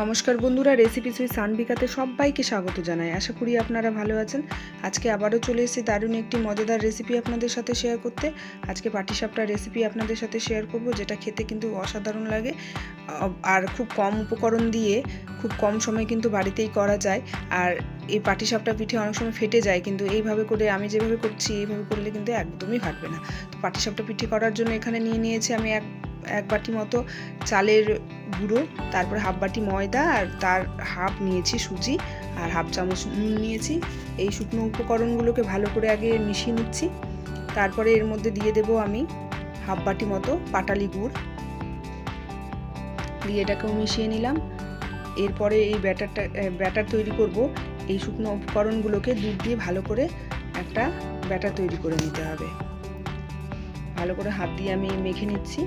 নমস্কার বন্ধুরা রেসিপি সুই সানবিকাতে সবাইকে স্বাগত জানাই। আশা করি আপনারা ভালো আছেন। আজকে আবারও চলে এসেছি দারুণ একটি মজাদার রেসিপি আপনাদের সাথে শেয়ার করতে। আজকে পাটিসাপটা রেসিপি আপনাদের সাথে শেয়ার করব, যেটা খেতে কিন্তু অসাধারণ লাগে। আর খুব কম উপকরণ দিয়ে, খুব কম সময় কিন্তু বাড়িতেই করা যায়। আর এই পাটিসাপটা পিঠে অনেক সময় ফেটে যায়, কিন্তু এইভাবে করে আমি যেভাবে করছি, এইভাবে করলে কিন্তু একদমই ফাটবে না। তো পাটিসাপটা পিঠে করার জন্য এখানে নিয়ে নিয়েছি আমি এক এক বাটি মতো চালের গুঁড়ো, তারপরে হাফ বাটি ময়দা আর তার হাফ নিয়েছি সুজি আর হাফ চামচ নুন নিয়েছি। এই শুকনো উপকরণগুলোকে ভালো করে আগে মিশিয়ে নিচ্ছি। তারপরে এর মধ্যে দিয়ে দেব আমি হাফ বাটি মতো পাটালি গুড়। দিয়ে এটাকেও মিশিয়ে নিলাম। এরপরে এই ব্যাটারটা ব্যাটার তৈরি করব। এই শুকনো উপকরণগুলোকে দুধ দিয়ে ভালো করে একটা ব্যাটার তৈরি করে নিতে হবে। ভালো করে হাত দিয়ে আমি মেখে নিচ্ছি।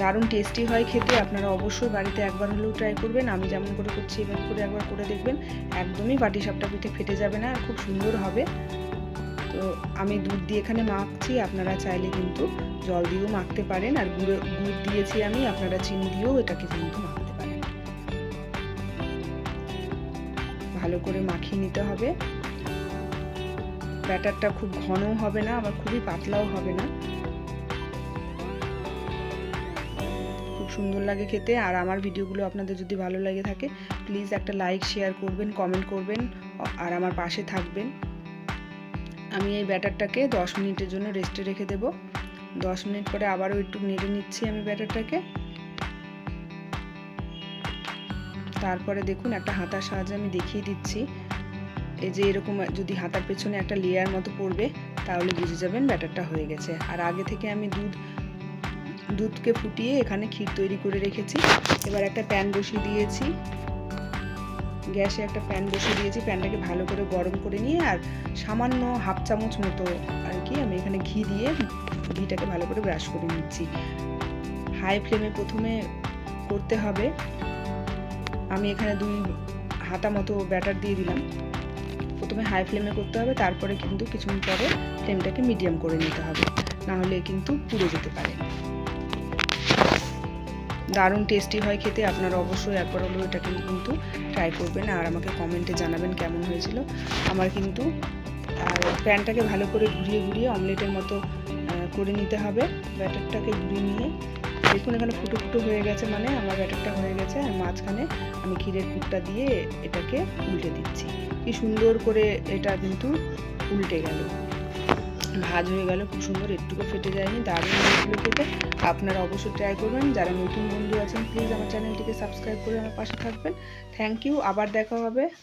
দারুণ টেস্টি হয় খেতে, আপনারা অবশ্যই বাড়িতে একবার হলেও ট্রাই করবেন। আমি যেমন করে করছি, এভাবে করে একবার করে দেখবেন। একদমই বাটি সাপটা পিঠে ফেটে যাবে না, আর খুব সুন্দর হবে। তো আমি দুধ দিয়ে এখানে মাখছি, আপনারা চাইলে কিন্তু জল দিয়েও মাখতে পারেন, আর গুঁড়ো, গুড় দিয়েছি আমি, আপনারা চিনি দিয়েও এটাকে কিন্তু মাখতে পারেন। ভালো করে মাখিয়ে নিতে হবে। ব্যাটারটা খুব ঘনও হবে না, আবার খুবই পাতলাও হবে না। সুন্দর লাগে খেতে। আর আমার ভিডিওগুলো আপনাদের যদি ভালো লাগে থাকে প্লিজ একটা লাইক শেয়ার করবেন কমেন্ট করবেন আর আমার পাশে থাকবেন। আমি এই ব্যাটারটাকে দশ মিনিটের জন্য রেস্টে রেখে দেব। দশ মিনিট পরে আবারও একটু নেড়ে নিচ্ছি আমি ব্যাটারটাকে। তারপরে দেখুন একটা হাতার সাহায্যে আমি দেখিয়ে দিচ্ছি। এই যে এরকম যদি হাতার পেছনে একটা লেয়ার মতো পড়বে, তাহলে বুঝে যাবেন ব্যাটারটা হয়ে গেছে। আর আগে থেকে আমি দুধ দুধকে ফুটিয়ে এখানে ক্ষীর তৈরি করে রেখেছি। এবার একটা প্যান বসিয়ে দিয়েছি। গ্যাসে একটা প্যান বসিয়ে দিয়েছি। প্যানটাকে ভালো করে গরম করে নিয়ে আর সামান্য হাফ চামচ মতো আর কি আমি এখানে ঘি দিয়ে ঘিটাকে ভালো করে ব্রাশ করে নিচ্ছি। হাই ফ্লেমে প্রথমে করতে হবে। আমি এখানে দুই হাতা মতো ব্যাটার দিয়ে দিলাম। প্রথমে হাই ফ্লেমে করতে হবে। তারপরে কিন্তু কিছুক্ষণ পরে ফ্লেমটাকে মিডিয়াম করে নিতে হবে। না হলে কিন্তু পুড়ে যেতে পারে। দারুণ টেস্টি হয় খেতে, আপনারা অবশ্যই একবার হলেও এটাকে কিন্তু ট্রাই করবেন আর আমাকে কমেন্টে জানাবেন কেমন হয়েছিল। আমার কিন্তু প্যানটাকে ভালো করে ঘুরিয়ে ঘুরিয়ে অমলেটের মতো করে নিতে হবে। ব্যাটারটাকে ঘুরিয়ে নিয়ে, দেখুন এখানে ফুটো ফুটো হয়ে গেছে মানে আমার ব্যাটারটা হয়ে গেছে আর মাঝখানে আমি ক্ষীরের কুটটা দিয়ে এটাকে উল্টে দিচ্ছি। কি সুন্দর করে এটা কিন্তু উল্টে গেল। ভাজ হয়ে গেল, খুব সুন্দর, একটুকু ফেটে যায়নি, দারুণ হয়েছিল খেতে। আপনারা অবশ্যই ট্রাই করবেন, যারা নতুন বন্ধু আছেন প্লিজ আমার চ্যানেলটিকে সাবস্ক্রাইব করে আমার পাশে থাকবেন। থ্যাংক ইউ আবার দেখা হবে।